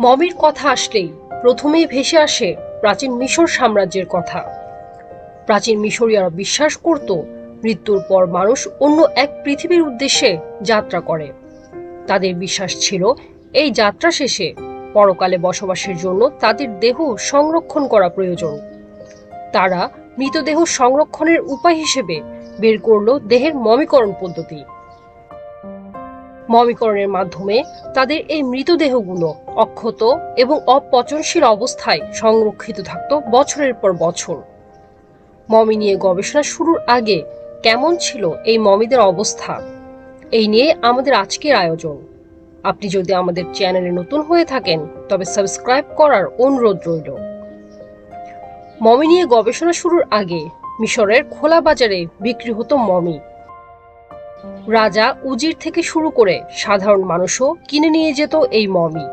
মমির কথা আসলেই প্রথমেই ভেসে আসে প্রাচীন মিশর সাম্রাজ্যের কথা। প্রাচীন মিশরীয়রা বিশ্বাস করত মৃত্যুর পর মানুষ অন্য এক পৃথিবীর উদ্দেশ্যে যাত্রা করে। তাদের বিশ্বাস ছিল এই যাত্রা শেষে পরকালে বসবাসের জন্য তাদের দেহ সংরক্ষণ করা প্রয়োজন। তারা মৃতদেহ সংরক্ষণের উপায় হিসেবে বের করল দেহের মমিকরণ পদ্ধতি। মমিকরণের মাধ্যমে তাদের এই মৃতদেহগুলো অক্ষত এবং অপচনশীল অবস্থায় সংরক্ষিত থাকত বছরের পর বছর। মমি নিয়ে গবেষণা শুরুর আগে কেমন ছিল এই মমিদের অবস্থা? এই নিয়ে আমাদের আজকের আয়োজন। আপনি যদি আমাদের চ্যানেলে নতুন হয়ে থাকেন, তবে সাবস্ক্রাইব করার অনুরোধ রইল। মমি নিয়ে গবেষণা শুরুর আগে মিশরের খোলা বাজারে বিক্রি হতো মমি। রাজা উজির থেকে শুরু করে সাধারণ মানুষও কিনে নিয়ে যেত এই মমি।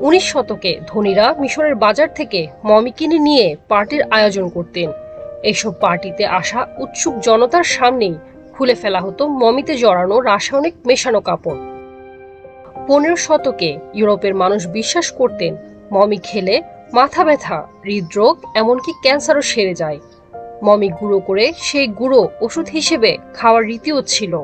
উনিশ শতকে ধনীরা মিশরের বাজার থেকে মমি কিনে নিয়ে পার্টির আয়োজন করতেন। এইসব পার্টিতে আসা উৎসুক জনতার সামনেই খুলে ফেলা হতো মমিতে জড়ানো রাসায়নিক মেশানো কাপড়। পনেরো শতকে ইউরোপের মানুষ বিশ্বাস করতেন, মমি খেলে মাথা ব্যথা, হৃদরোগ, এমনকি ক্যান্সারও সেরে যায়। মমি গুঁড়ো করে সেই গুঁড়ো ওষুধ হিসেবে খাওয়ার রীতিও ছিল।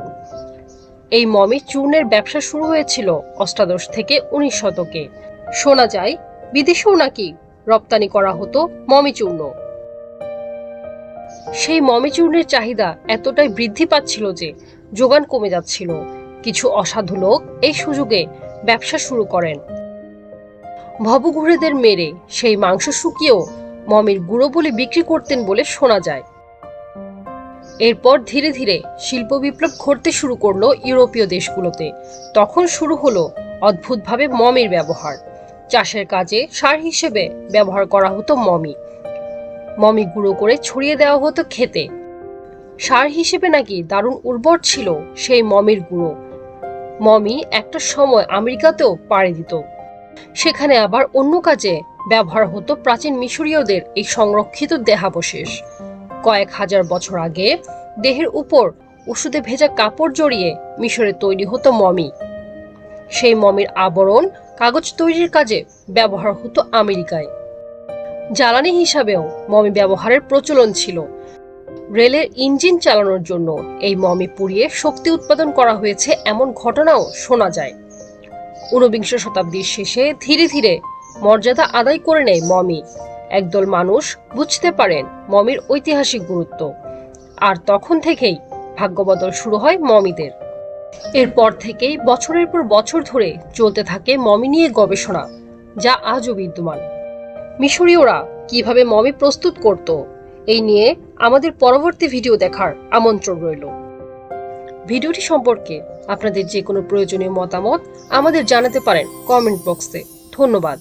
এই মমি চূর্ণের ব্যবসা শুরু হয়েছিল অষ্টাদশ থেকে উনিশ শতকে। শোনা যায়, বিদেশেও নাকি রপ্তানি করা হতো মমি চূর্ণ। সেই মমি চূর্ণের চাহিদা এতটাই বৃদ্ধি পাচ্ছিল যে যোগান কমে যাচ্ছিল। কিছু অসাধু লোক এই সুযোগে ব্যবসা শুরু করেন। ভবঘুরেদের মেরে সেই মাংস শুকিয়েও মমির গুঁড়ো বলে বিক্রি করতেন বলে শোনা যায়। এরপর ধীরে ধীরে শিল্প বিপ্লব ঘটতে শুরু করল ইউরোপীয় দেশগুলোতে। তখন শুরু হলো অদ্ভুতভাবে মমির ব্যবহার। চাষের কাজে সার হিসেবে ব্যবহার করা হতো মমি। মমি গুঁড়ো করে ছড়িয়ে দেওয়া হতো খেতে। সার হিসেবে নাকি দারুণ উর্বর ছিল সেই মমির গুঁড়ো। মমি একটা সময় আমেরিকাতেও পাড়ি দিত। সেখানে আবার অন্য কাজে ব্যবহার হতো প্রাচীন মিশরীয়দের এই সংরক্ষিত দেহাবশেষ। কয়েক হাজার বছর আগে দেহের উপর ওষুধে ভেজা কাপড় জড়িয়ে মিশরে তৈরি হতো মমি। সেই মমির আবরণ কাগজ তৈরির কাজে ব্যবহার হতো আমেরিকায়। জ্বালানি হিসাবেও মমি ব্যবহারের প্রচলন ছিল। রেলের ইঞ্জিন চালানোর জন্য এই মমি পুড়িয়ে শক্তি উৎপাদন করা হয়েছে এমন ঘটনাও শোনা যায়। ঊনবিংশ শতাব্দীর শেষে ধীরে ধীরে মর্যাদা আদায় করে নেয় মমি। একদল মানুষ বুঝতে পারেন মমির ঐতিহাসিক গুরুত্ব। আর তখন থেকেই ভাগ্যবদল শুরু হয় মমিদের। এরপর থেকেই বছরের পর বছর ধরে চলতে থাকে মমি নিয়ে গবেষণা, যা আজও বিদ্যমান। মিশরীয়রা কীভাবে মমি প্রস্তুত করত, এই নিয়ে আমাদের পরবর্তী ভিডিও দেখার আমন্ত্রণ রইল। ভিডিওটি সম্পর্কে আপনাদের যে কোনো প্রয়োজনীয় মতামত আমাদের জানাতে পারেন কমেন্ট বক্সে। ধন্যবাদ।